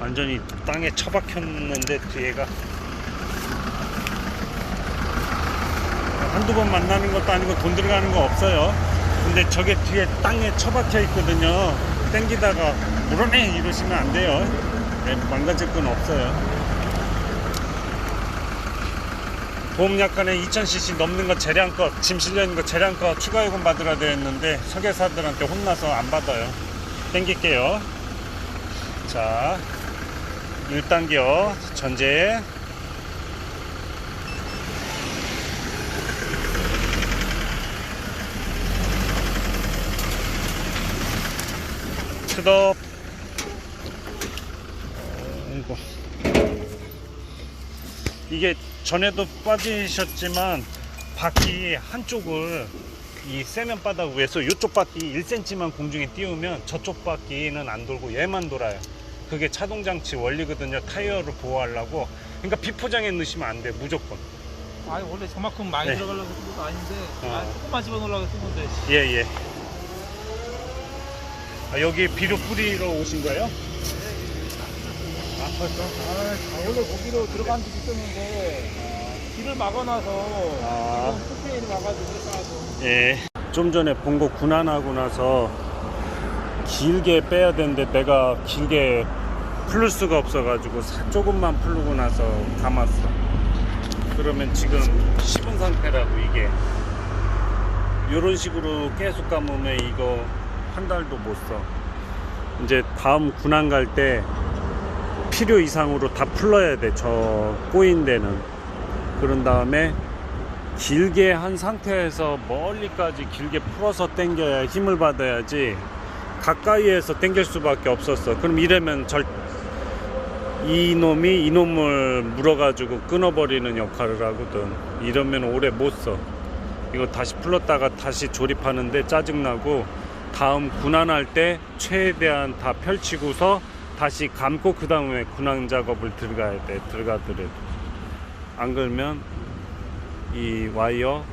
완전히 땅에 처박혔는데 뒤에가 한두 번 만나는 것도 아니고 돈 들어가는 거 없어요. 근데 저게 뒤에 땅에 처박혀 있거든요. 땡기다가 물어내 이러시면 안 돼요. 네, 망가질 건 없어요. 보험약관에 2000cc 넘는 거 재량껏 짐 실려 있는 거 재량껏 추가 요금 받으라 되어 있는데 설계사들한테 혼나서 안 받아요. 땡길게요. 자, 1단계요. 전제. 스톱. 아이고. 이게 전에도 빠지셨지만 바퀴 한쪽을 이 세면 바닥 위에서 이쪽 바퀴 1cm만 공중에 띄우면 저쪽 바퀴는 안 돌고 얘만 돌아요. 그게 차동 장치 원리거든요. 타이어를 보호하려고. 그러니까 비포장에 넣으시면 안 돼. 무조건. 아니 원래 저만큼 많이 네. 들어가려고 쓴 것도 아닌데 어. 아, 조금만 집어넣으려고 쓴 건데 예, 예. 아, 여기 비료 뿌리러 오신 거예요? 아 벌써? 아 원래 거기로 들어간 적 있었는데 길을 막아놔서 아. 지금 와가지고 그래서 예. 좀 전에 본거 군안하고 나서 길게 빼야 되는데 내가 길게 풀을 수가 없어가지고 사- 조금만 풀고 나서 감았어. 그러면 지금 씹은 상태라고 이게. 이런 식으로 계속 감으면 이거 한 달도 못 써. 이제 다음 군안 갈때 필요 이상으로 다 풀러야 돼. 저 꼬인 데는. 그런 다음에 길게 한 상태에서 멀리까지 길게 풀어서 당겨야 힘을 받아야지 가까이에서 당길 수밖에 없었어. 그럼 이러면 절 이놈이 이놈을 물어가지고 끊어버리는 역할을 하거든. 이러면 오래 못 써. 이거 다시 풀렀다가 다시 조립하는데 짜증나고 다음 군안할 때 최대한 다 펼치고서 다시 감고 그 다음에 군안 작업을 들어가야 돼. 들어가더라도. 안 그러면 이 와이어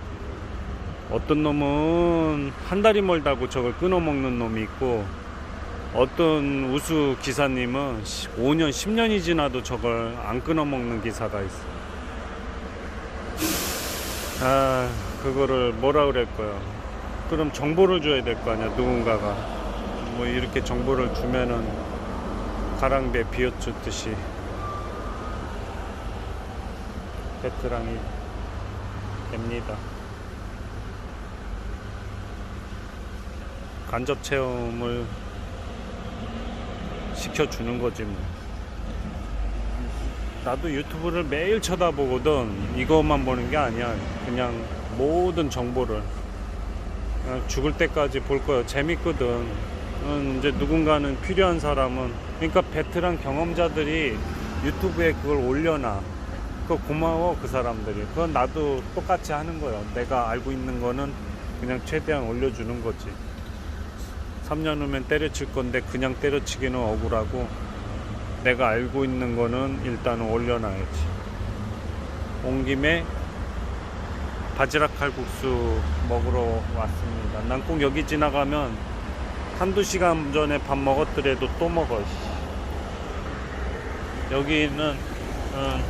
어떤 놈은 한 달이 멀다고 저걸 끊어먹는 놈이 있고 어떤 우수 기사님은 5년 10년이 지나도 저걸 안 끊어먹는 기사가 있어. 아 그거를 뭐라 그럴 거야 그럼 정보를 줘야 될 거 아니야 누군가가. 뭐 이렇게 정보를 주면은 가랑비에 비워주듯이. 베트랑이 됩니다. 간접 체험을 시켜주는 거지 뭐. 나도 유튜브를 매일 쳐다보거든. 이것만 보는 게 아니야. 그냥 모든 정보를 죽을 때까지 볼 거야. 재밌거든. 음, 이제 누군가는 필요한 사람은 그러니까 베테랑 경험자들이 유튜브에 그걸 올려놔. 그거 고마워 그 사람들이 그건 나도 똑같이 하는 거야 내가 알고 있는 거는 그냥 최대한 올려주는 거지 3년 후면 때려칠 건데 그냥 때려치기는 억울하고 내가 알고 있는 거는 일단은 올려놔야지. 온 김에 바지락 칼국수 먹으러 왔습니다. 난 꼭 여기 지나가면 한두 시간 전에 밥 먹었더라도 또 먹어 여기는 음,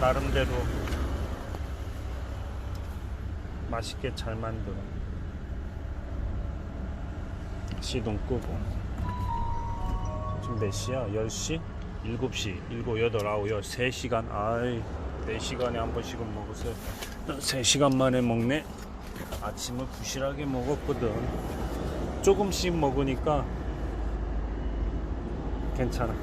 나름대로 맛있게 잘 만들어 시동 끄고. 지금 몇 시야? 10시? 7시, 7, 8, 9, 10, 3시간. 아이 4시간에 한 번씩은 먹으세요. 3시간 만에 먹네. 아침을 부실하게 먹었거든. 조금씩 먹으니까 괜찮아